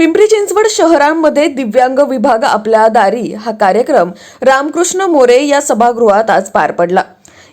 पिंपरी चिंचवड शहरांमध्ये दिव्यांग विभाग आपल्या दारी. हा कार्यक्रम रामकृष्ण मोरे या सभागृहात आज पार पडला.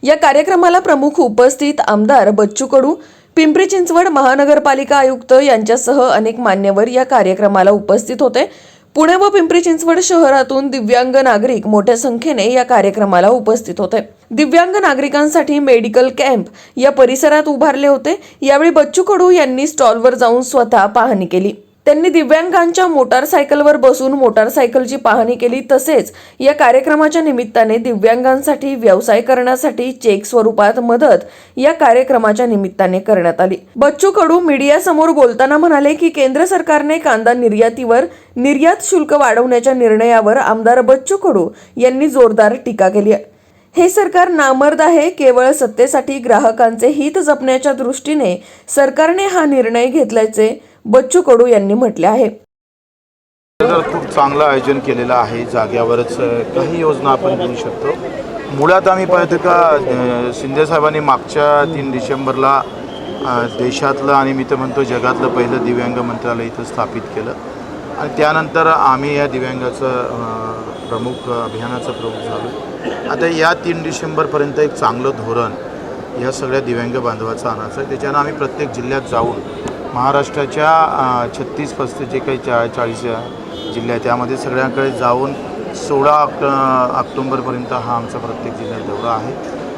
या कार्यक्रमाला प्रमुख उपस्थित आमदार बच्चू कडू पिंपरी चिंचवड महानगरपालिका आयुक्त यांच्यासह अनेक मान्यवर या कार्यक्रमाला उपस्थित होते. पुणे व पिंपरी चिंचवड शहरातून दिव्यांग नागरिक मोठ्या संख्येने या कार्यक्रमाला उपस्थित होते. दिव्यांग नागरिकांसाठी मेडिकल कॅम्प या परिसरात उभारले होते. यावेळी बच्चू कडू यांनी स्टॉलवर जाऊन स्वतः पाहणी केली. त्यांनी दिव्यांगांच्या मोटारसायकलवर बसून मोटारसायकलची पाहणी केली. तसेच या कार्यक्रमाच्या निमित्ताने दिव्यांगांसाठी व्यवसाय करण्यासाठी चेक स्वरूपात मदत या कार्यक्रमाच्या निमित्ताने करण्यात आली. बच्चू कडू मीडियासमोर बोलताना म्हणाले की केंद्र सरकारने कांदा निर्यातीवर निर्यात शुल्क वाढवण्याच्या निर्णयावर आमदार बच्चू कडू यांनी जोरदार टीका केली आहे. हे सरकार नामर्द आहे. केवळ सत्तेसाठी ग्राहकांचे हित जपण्याच्या दृष्टीने सरकारने हा निर्णय घेतल्याचे बच्चू कडू यांनी म्हटले आहे. तर खूप चांगलं आयोजन केलेलं आहे जाग्यावरच काही योजना आपण घेऊ शकतो. मुळात आम्ही पाहतो का शिंदेसाहेबांनी शिंदे साहेबांनी मागच्या तीन डिसेंबरला देशातलं आणि मी तर म्हणतो जगातलं पहिलं दिव्यांग मंत्रालय इथं स्थापित केलं. आणि त्यानंतर आम्ही या दिव्यांगाचं प्रमुख अभियानाचं प्रमुख झालो. आता या तीन डिसेंबरपर्यंत एक चांगलं धोरण या सगळ्या दिव्यांग बांधवाचं आणायचं आहे. त्याच्यानं आम्ही प्रत्येक जिल्ह्यात जाऊन महाराष्ट्राच्या छत्तीस पस्तीस जे काही चा चाळीस जिल्हे आहेत त्यामध्ये सगळ्यांकडे जाऊन सोळा ऑक्ट ऑक्टोंबरपर्यंत हा आमचा प्रत्येक जिल्ह्यात दौरा आहे.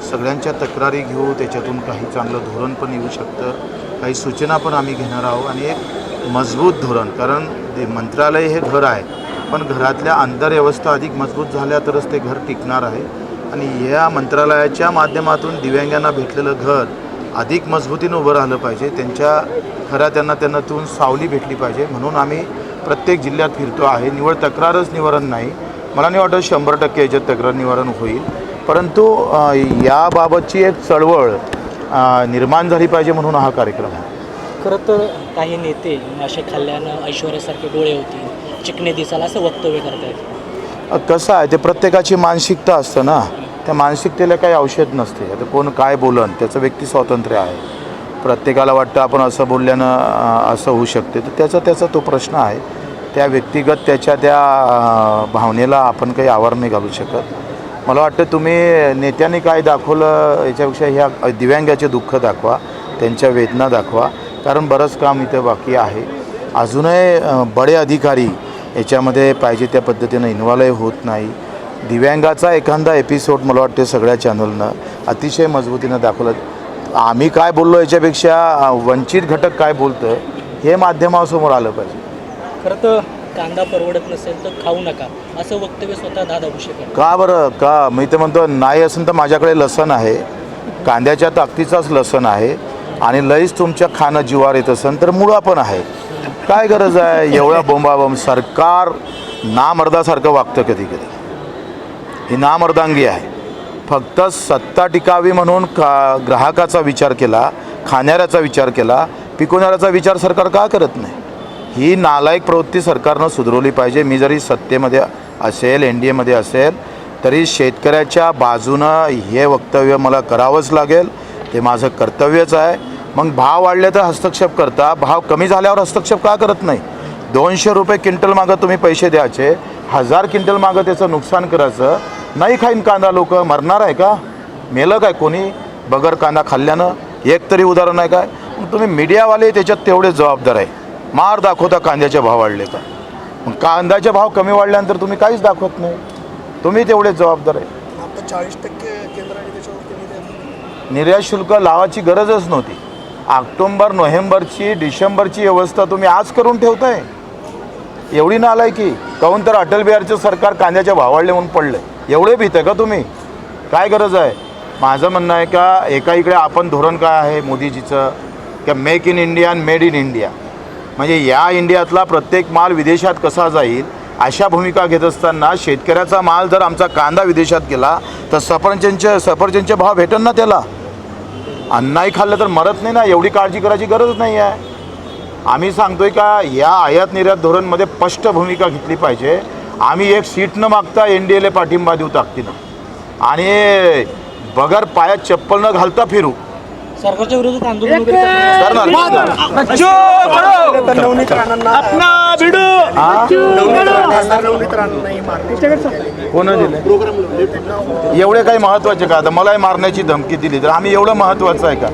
सगळ्यांच्या तक्रारी घेऊ त्याच्यातून काही चांगलं धोरण पण येऊ शकतं. काही सूचना पण आम्ही घेणार आहोत आणि एक मजबूत धोरण कारण मंत्रालय हे घर आहे पण घरातल्या अंतरव्यवस्था अधिक मजबूत झाल्या तरच ते घर टिकणार आहे. आणि या मंत्रालयाच्या माध्यमातून दिव्यांगांना भेटलेलं घर अधिक मजबूतीनं उभं राहिलं पाहिजे. त्यांच्या खऱ्या त्यांना त्यांनातून सावली भेटली पाहिजे. म्हणून आम्ही प्रत्येक जिल्ह्यात फिरतो आहे. निवड तक्रारच निवारण नाही. मला नाही वाटत शंभर टक्के याच्यात तक्रार निवारण होईल. परंतु याबाबतची एक चळवळ निर्माण झाली पाहिजे म्हणून हा कार्यक्रम आहे. खरं तर काही नेते मासे खाल्ल्यानं ऐश्वर्यासारखे डोळे होतील चिकणे दिसाल असं वक्तव्य करतायत. अ, कसं आहे ते प्रत्येकाची मानसिकता असतं ना. त्या मानसिकतेला काही औषध नसते. आता कोण काय बोलन त्याचं व्यक्ती स्वातंत्र्य आहे. प्रत्येकाला वाटतं आपण असं बोलल्यानं असं होऊ शकते. तर त्याचा त्याचा तो प्रश्न आहे. त्या व्यक्तिगत त्याच्या त्या भावनेला आपण काही आवार नाही घालू शकत. मला वाटतं तुम्ही नेत्यांनी काय दाखवलं याच्यापेक्षा ह्या दिव्यांगाचे दुःख दाखवा त्यांच्या वेदना दाखवा. कारण बरंच काम इथं बाकी आहे. अजूनही बडे अधिकारी याच्यामध्ये पाहिजे त्या पद्धतीनं इन्व्हॉल्वही होत नाही. दिव्यांगाचा एखादा एपिसोड मला वाटते सगळ्या चॅनलनं अतिशय मजबूतीनं दाखवलं. आम्ही काय बोललो याच्यापेक्षा वंचित घटक काय बोलतं हे माध्यमासमोर आलं पाहिजे. खरं तर कांदा परवडत नसेल तर खाऊ नका असं वक्तव्य स्वतः दादा करतात. का बरं? का? मी तर म्हणतो नाही असेल तर माझ्याकडे लसण आहे. कांद्याच्या ताकदीचाच लसण आहे आणि लईच तुमच्या खाणं जीवार येत असेल तर मुळा पण आहे. काय गरज आहे? एवढा बोंबाबोंब सरकार नामर्दासारखं वागतं कधी कधी ही नामर्दांगी आहे. फक्त सत्ता टिकावी म्हणून का ग्राहकाचा विचार केला खाणाऱ्याचा विचार केला पिकवणाऱ्याचा विचार सरकार का करत नाही? ही नालायक प्रवृत्ती सरकारनं सुधरवली पाहिजे. मी जरी सत्तेमध्ये असेल एन डी एमध्ये असेल तरी शेतकऱ्याच्या बाजूनं हे वक्तव्य मला करावंच लागेल. ते माझं कर्तव्यच आहे. मग भाव वाढले तर हस्तक्षेप करता. भाव कमी झाल्यावर हस्तक्षेप का करत नाही? दोनशे रुपये क्विंटल मागं तुम्ही पैसे द्यायचे. हजार क्विंटल मागं त्याचं नुकसान करायचं. नाही खाईन कांदा लोक मरणार आहे का? मेलं काय कोणी? बगर कांदा खाल्ल्यानं एक तरी उदाहरण आहे काय? तुम्ही मीडियावाले त्याच्यात तेवढे जबाबदार आहे. मार दाखवता कांद्याचे भाव वाढले का मग कांद्याचे भाव कमी वाढल्यानंतर तुम्ही काहीच दाखवत नाही. तुम्ही तेवढेच जबाबदार आहे. चाळीस टक्के निर्यात शुल्क लावायची गरजच नव्हती. ऑक्टोंबर नोव्हेंबरची डिसेंबरची व्यवस्था तुम्ही आज करून ठेवताय. एवढी नालाय की काहून तर अटल बिहारचं सरकार कांद्याच्या भाव वाढले म्हणून पडले एवढे भीत आहे का तुम्ही? काय गरज आहे? माझं म्हणणं आहे का एका इकडे आपण धोरण काय आहे मोदीजीचं? का मेक इन इंडिया आणि मेड इन इंडिया म्हणजे या इंडियातला प्रत्येक माल विदेशात कसा जाईल अशा भूमिका घेत असताना शेतकऱ्याचा माल जर आमचा कांदा विदेशात गेला तर सफरचंदचे सफरचंदचे भाव भेटन ना त्याला? अन्नाही खाल्लं तर मरत नाही ना एवढी काळजी करायची गरज नाही आहे. आम्ही सांगतोय का या आयात निर्यात धोरणमध्ये स्पष्ट भूमिका घेतली पाहिजे. आम्ही एक सीट न मागता एन डी एला पाठिंबा देऊ ताकदीनं. आणि बगर पायात चप्पल न घालता फिरू. सरकारच्या विरोधात आंदोलन वगैरे कोण दिले एवढे काही महत्त्वाचे का? आता मलाही मारण्याची धमकी दिली. तर आम्ही एवढं महत्वाचं आहे का?